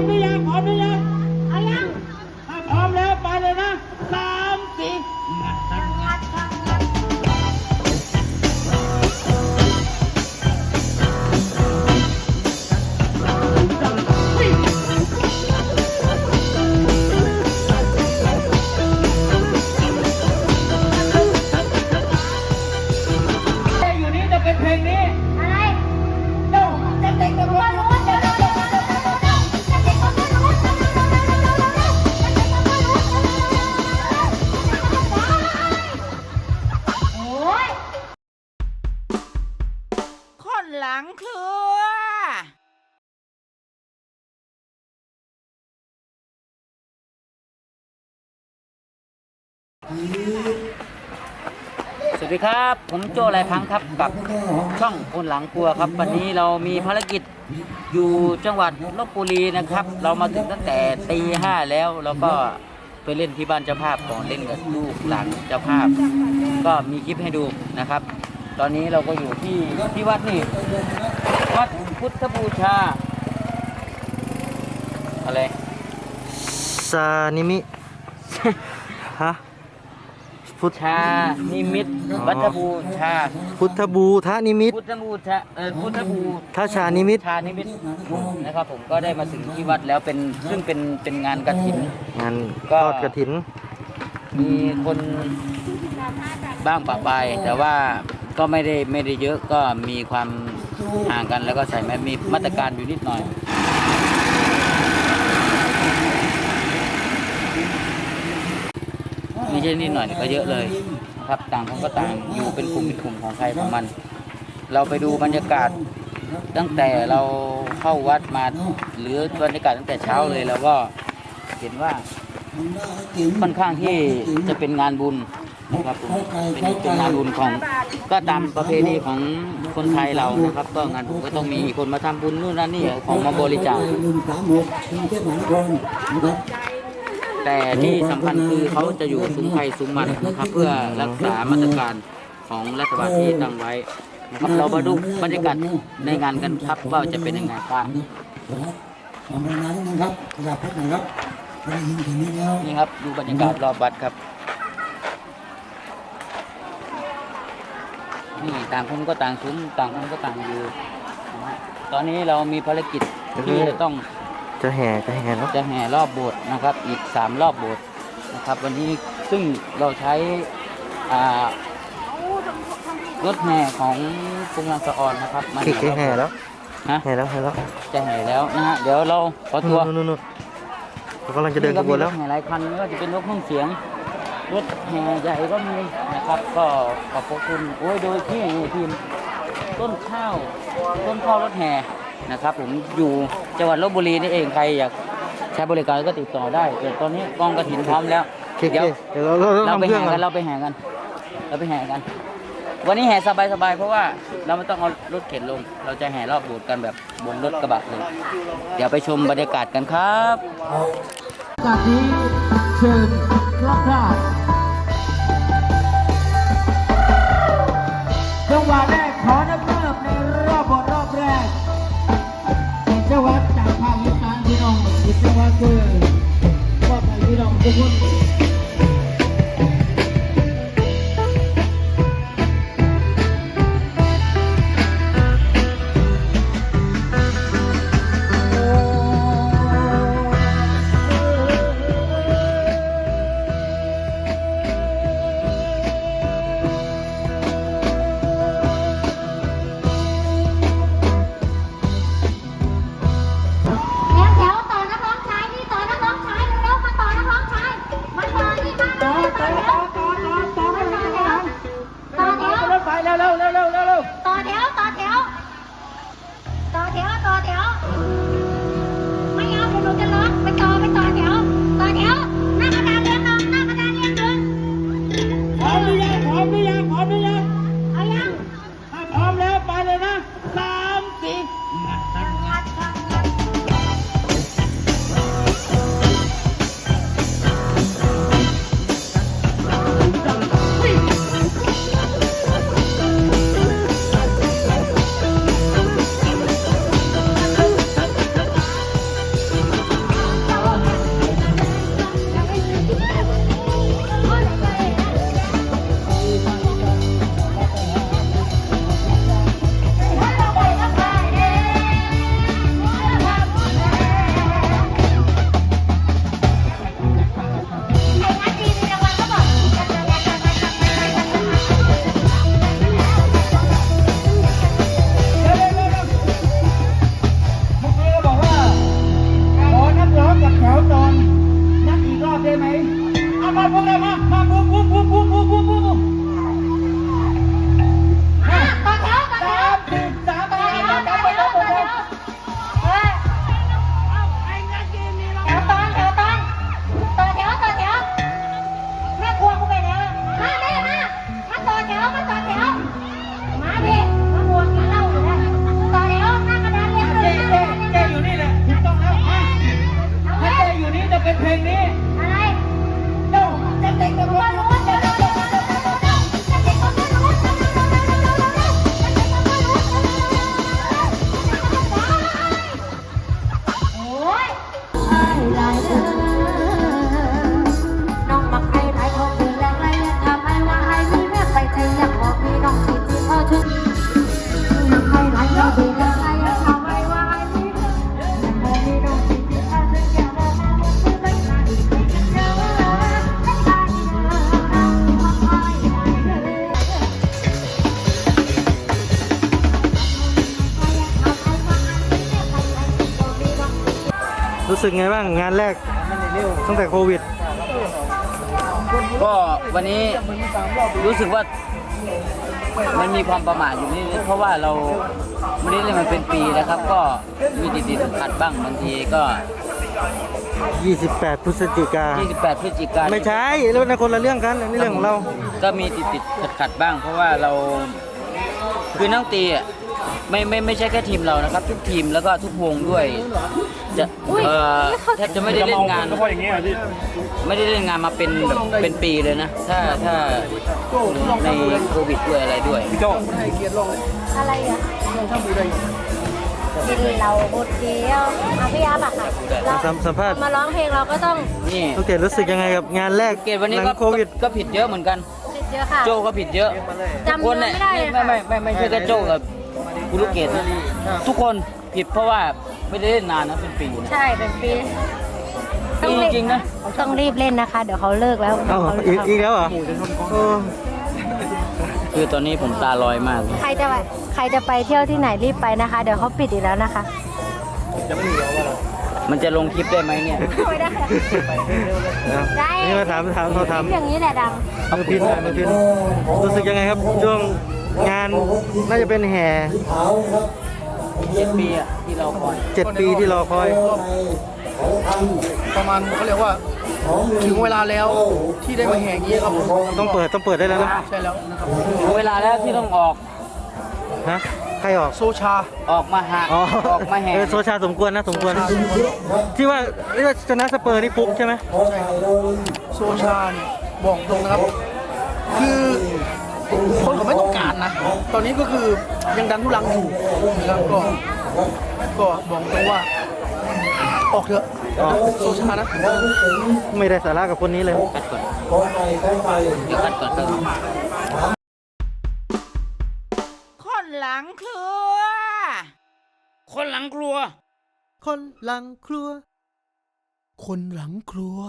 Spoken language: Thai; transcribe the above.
มหรือยังพร้อมหรือยัง งครัว สวัสดีครับ ผมโจ้ไรพังครับกับช่องคนหลังครัวครับ วันนี้เรามีภารกิจอยู่จังหวัดลบบุรีนะครับ เรามาถึงตั้งแต่ตีห้าแล้วแล้วก็ไปเล่นที่บ้านเจ้าภาพก่อนเล่นกับลูกหลานเจ้าภาพ ก็มีคลิปให้ดูนะครับ ตอนนี้เราก็อยู่ที่ที่วัดนี่วัดพุทธบูชา อะไรซานิมิ ฮะ พุทธ ชานิมิตวัดบูชาพุทธบูทะนิมิตพุทธบูชาเออพุทธบูทะชานิมิต ชานิมิตนะครับ ผมก็ได้มาถึงที่วัดแล้วเป็นซึ่งเป็นเป็นงานกระถิน งานก็ทอดกระถิน มีคนบ้างปะปายแต่ว่า ก็ไม่ได้ไม่ได้เยอะก็มีความห่างกันแล้วก็ใส่แมสมีมาตรการอยู่นิดหน่อยไม่ใช่นิดหน่อยก็เยอะเลยครับต่างคนก็ต่างอยู่เป็นกลุ่มเป็นกลุ่มของใครของมัน เราไปดูบรรยากาศตั้งแต่เราเข้าวัดมาหรือบรรยากาศตั้งแต่เช้าเลยแล้วก็เห็นว่า ค่อนข้างที่จะเป็นงานบุญนะครับผมเป็นเป็นงานบุญของก็ตามประเพณีของคนไทยเรานะครับ ก็งานบุญก็ต้องมีคนมาทำบุญนู่นนั่นนี่เอาของมาบริจาคหนึ่งสาแต่ที่สำคัญคือเขาจะอยู่ซุ้มไทยซุ้มมันนะครับ เพื่อรักษามาตรการของรัฐบาลที่ตั้งไว้นะครับ เรามาดูบรรยากาศในงานกันครับว่าจะเป็นยังไงบ้างนะครับทำรายงานนิดนึงครับกระดาษพัดหน่อยครับ ได้ยินถึงนี้แล้วนี่ครับดูบรรยากาศรอบวัดครับ นี่ต่างคนก็ต่างซุ้มต่างคนก็ต่างอยู่นะฮะตอนนี้เรามีภารกิจที่จะต้องจะแห่จะแห่เนาะจะแห่รอบโบสถ์นะครับ อีกสามรอบโบสถ์นะครับ วันนี้ซึ่งเราใช้อ่ารถแห่ของกรุงลังสะออนนะครับมาคิกรอบแห่โบสถ์แล้วฮะแห่แล้วแห่แล้วจะแห่แล้วนะฮะเดี๋ยวเราขอตัวนู่นนู่นนู่น เรากำลังจะเดินขบวนแล้วมีรถแห่หลายคันไม่ว่าจะเป็นรถเครื่องเสียง รถแห่ใหญ่ก็มีนะครับ ก็ขอบพระคุณโอ้ยโดยที่ทีมต้นข้าวต้นข้าวรถแห่นะครับ ผมอยู่จังหวัดลบบุรีนี่เองใครอยากใช้บริการก็ติดต่อได้แต่ตอนนี้กองกระถินพร้อมแล้วโอเคเดี๋ยวเดี๋ยวเราเราเราเราไปทำเครื่อแห่งก่กัอนนเราไปแห่กัน เราไปแห่กัน วันนี้แห่สบายๆเพราะว่าเราไม่ต้องเอารถเข็นลง เราจะแห่รอบโบสถ์กันแบบบนรถกระบะเลย เดี๋ยวไปชมบรรยากาศกันครับ จากนี้เชิญรับราชจังหวะแรกขอนับเริ่มในรอบบทรอบแรกเจังหวัดจากภาคอีสานพี่น้องอีกจังหวัดคือมอบให้พี่น้องทุกคน รู้สึกไงบ้างงานแรกตั้งแต่โควิด ก็วันนี้รู้สึกว่ามันมีความประมาทอยู่นิดๆเพราะว่าเราไม่ได้เล่นมันเป็นปีนะครับ ก็มีติดติดๆขัดๆบ้างบางทีก็ 28 พฤศจิกา28พฤศจิกายนไม่ใช่แล้วนะคนละเรื่องกันอันนี้เรื่องของเรา ก็มีติดติดขัดขัดๆบ้าง เพราะว่าเราคือนักดนตรีอะ ไม่ไม่ไม่ใช่แค่ทีมเรานะครับ ทุกทีมแล้วก็ทุกวงด้วย จะเอ่อแทบจะไม่ได้เล่นงานไม่ได้เล่นงานมาเป็นแบบเป็นปีเลยนะ ถ้าถ้าในโควิดด้วยอะไรด้วยอะไรอะกินเราบดเดียวเอาพี่อาบักค่ะเราสัมสัมภาษณ์ มาร้องเพลงเราก็ต้องนี่โอเครู้สึกยังไงกับงานแรกเกตวันนี้หลัก็งโควิด ก็ก็ผิดเยอะเหมือนกัน ติดเยอะค่ะ โจก็ผิดเยอะจำทุกคนเนื้อเนี่ยไม่ได้เลยไม่ค่ะไม่ไม่ไม่ใช่แค่โจกับ กุลูกเกตนะทุกคนผิดเพราะว่าไม่ได้เล่นนานนะเป็นปีนะใช่เป็นปีปีจริงๆนะต้องรีบเล่นนะคะ เดี๋ยวเขาเลิกแล้วเอ้าอีกอีกแล้วเหรอโอ้คือตอนนี้ผมตาลอยมากใครจะไปใครจะไปเที่ยวที่ไหนรีบไปนะคะ เดี๋ยวเขาปิดอีกแล้วนะคะมันจะลงคลิปได้ไหมเนี่ยไม่ได้ได้นี่มาถามถามเขาถามอย่างนี้แหละดัง มือพินอะมือพินรู้สึกยังไงครับช่วง งานน่าจะเป็นแห่เจ็ดปีอะที่เราคอยเจ็ดปีที่รอคอย ประมาณเขาเรียกว่า ถึงเวลาแล้วที่ได้มาแห่อย่างนี้ครับผมต้องเปิดต้องเปิดได้แล้วนะใช่แล้วนะครับถึงเวลาแล้วที่ต้องออกฮะใครออกโซชาออกมาหาอ๋อออกมาแห่เออโซชาสมควรนะสมควรที่ว่าที่ว่าชนะสเปอร์นี่ฟุกใช่ไหมโซชาเนี่ยบอกตรงนะครับ คือ คนเขาไม่ต้องการนะ ตอนนี้ก็คือยังดันทุลังอยู่นะครับก็ก็บอกตรงว่า ออกเถอะโซชานะไม่ได้สาระกับคนนี้เลยคัดก่อนเดี๋ยวคัดก่อนครับคนหลังครัว คนหลังครัว คนหลังครัว คนหลังครัว